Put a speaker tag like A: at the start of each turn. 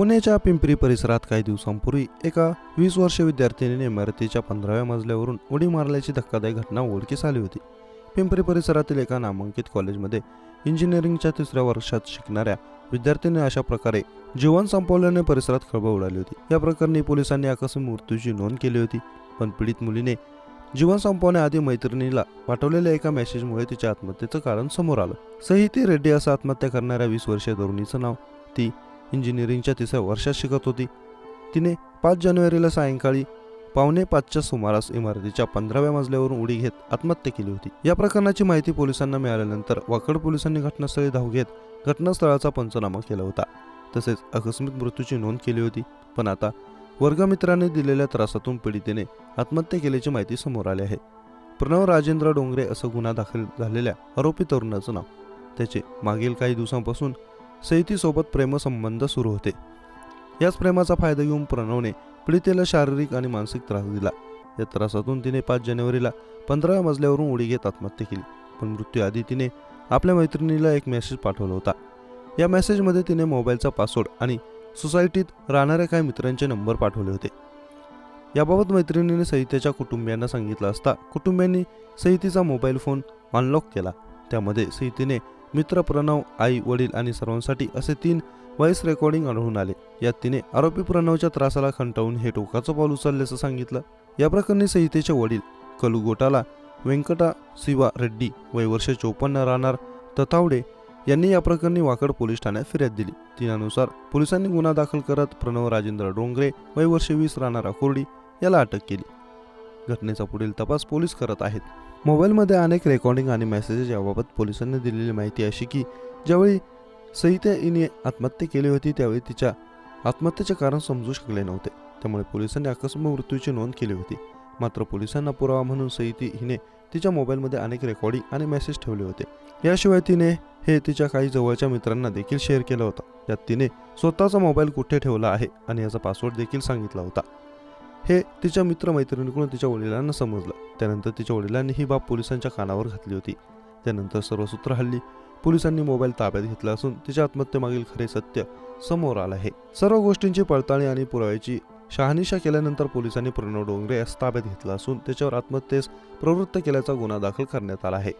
A: पुण्याच्या पिंपरी परिसरात काही दिवसांपूर्वी एका वीस वर्ष विद्यार्थिनीने इमारतीच्या पंधराव्या मजल्यावरून उडी मारल्याची धक्कादायक घटना उघडकीस आली होती. पिंपरी परिसरातील एका नामांकित कॉलेजमध्ये इंजिनिअरिंगच्या तिसऱ्या वर्षात शिकणाऱ्या विद्यार्थ्यांनी अशा प्रकारे जीवन संपवल्याने परिसरात खळबळ उडाली होती. या प्रकरणी पोलिसांनी आकस्मिक मृत्यूची नोंद केली होती पण पीडित मुलीने जीवन संपवण्याआधी मैत्रिणीला पाठवलेल्या एका मेसेजमुळे तिच्या आत्महत्येचं कारण समोर आलं. सहिती रेड्डी असं आत्महत्या करणाऱ्या वीस वर्षीय तरुणीचं नाव ती इंजिनिअरिंगच्या तिसऱ्या वर्षात शिकत होती. तिने पाच जानेवारीला सायंकाळी पावणे पाचच्या सुमारास इमारतीच्या पंधराव्या मजल्यावरून उडी घेत आत्महत्या केली होती. या प्रकरणाची माहिती पोलिसांना मिळाल्यानंतर वाकड पोलिसांनी घटनास्थळी धाव घेत घटनास्थळाचा पंचनामा केला होता. तसेच आकस्मिक मृत्यूची नोंद केली होती. पण आता वर्गमित्राने दिलेल्या त्रासातून पीडितेने आत्महत्या केल्याची माहिती समोर आली आहे. प्रणव राजेंद्र डोंगरे असं गुन्हा दाखल झालेल्या आरोपी तरुणाचं नाव. त्याचे मागील काही दिवसांपासून सैतीसोबत प्रेमसंबंध सुरू होते. याच प्रेमाचा फायदा घेऊन प्रणवने पीडितेला शारीरिक आणि मानसिक त्रास दिला. या त्रासातून तिने पाच जानेवारीला पंधराव्या मजल्यावरून उडी घेत आत्महत्या केली. पण मृत्यूआधी तिने आपल्या मैत्रिणीला एक मेसेज पाठवला होता. या मेसेजमध्ये तिने मोबाईलचा पासवर्ड आणि सोसायटीत राहणाऱ्या काही मित्रांचे नंबर पाठवले होते. याबाबत मैत्रिणीने सहितेच्या कुटुंबियांना सांगितलं असता कुटुंबियांनी सहितीचा मोबाईल फोन अनलॉक केला. त्यामध्ये सहितीने मित्र प्रणव आई वडील आणि सर्वांसाठी असे तीन व्हॉइस रेकॉर्डिंग आढळून आले. यात तिने आरोपी प्रणवच्या त्रासाला खंटावून हे टोकाचं पाऊल उचलल्याचं सांगितलं. या प्रकरणी संहितेचे वडील कलुगोटाला व्यंकटा शिवा रेड्डी वय वर्ष चोपन्न राहणार ततावडे यांनी या प्रकरणी वाकड पोलीस ठाण्यात फिर्याद दिली. तिनानुसार पोलिसांनी गुन्हा दाखल करत प्रणव राजेंद्र डोंगरे वय वर्ष वीस राहणारा कोरडी याला अटक केली. घटनेचा पुढील तपास पोलीस करत आहेत. मोबाईलमध्ये अनेक रेकॉर्डिंग आणि मेसेजेस याबाबत पोलिसांनी दिलेली माहिती अशी की ज्यावेळी सहिता हिने आत्महत्या केली होती त्यावेळी तिच्या आत्महत्येचे कारण समजू शकले नव्हते. त्यामुळे पोलिसांनी अकस्मात मृत्यूची नोंद केली होती. मात्र पोलिसांना पुरावा म्हणून सहिती हिने तिच्या मोबाईलमध्ये अनेक रेकॉर्डिंग आणि मेसेज ठेवले होते. याशिवाय तिने हे तिच्या काही जवळच्या मित्रांना देखील शेअर केलं होतं. त्यात तिने स्वतःचा मोबाईल कुठे ठेवला आहे आणि याचा पासवर्ड देखील सांगितला होता. हे तिच्या मित्रमैत्रिणीकडून तिच्या वडिलांना समजलं. त्यानंतर तिच्या वडिलांनी ही बाब पोलिसांच्या कानावर घातली होती. त्यानंतर सर्व सूत्र हल्ली पोलिसांनी मोबाईल ताब्यात घेतला असून तिच्या आत्महत्येमागील खरे सत्य समोर आलं आहे. सर्व गोष्टींची पडताळणी आणि पुराव्याची शहानिशा केल्यानंतर पोलिसांनी प्रणव डोंगरे यास ताब्यात घेतला असून त्याच्यावर आत्महत्येस प्रवृत्त केल्याचा गुन्हा दाखल करण्यात आला आहे.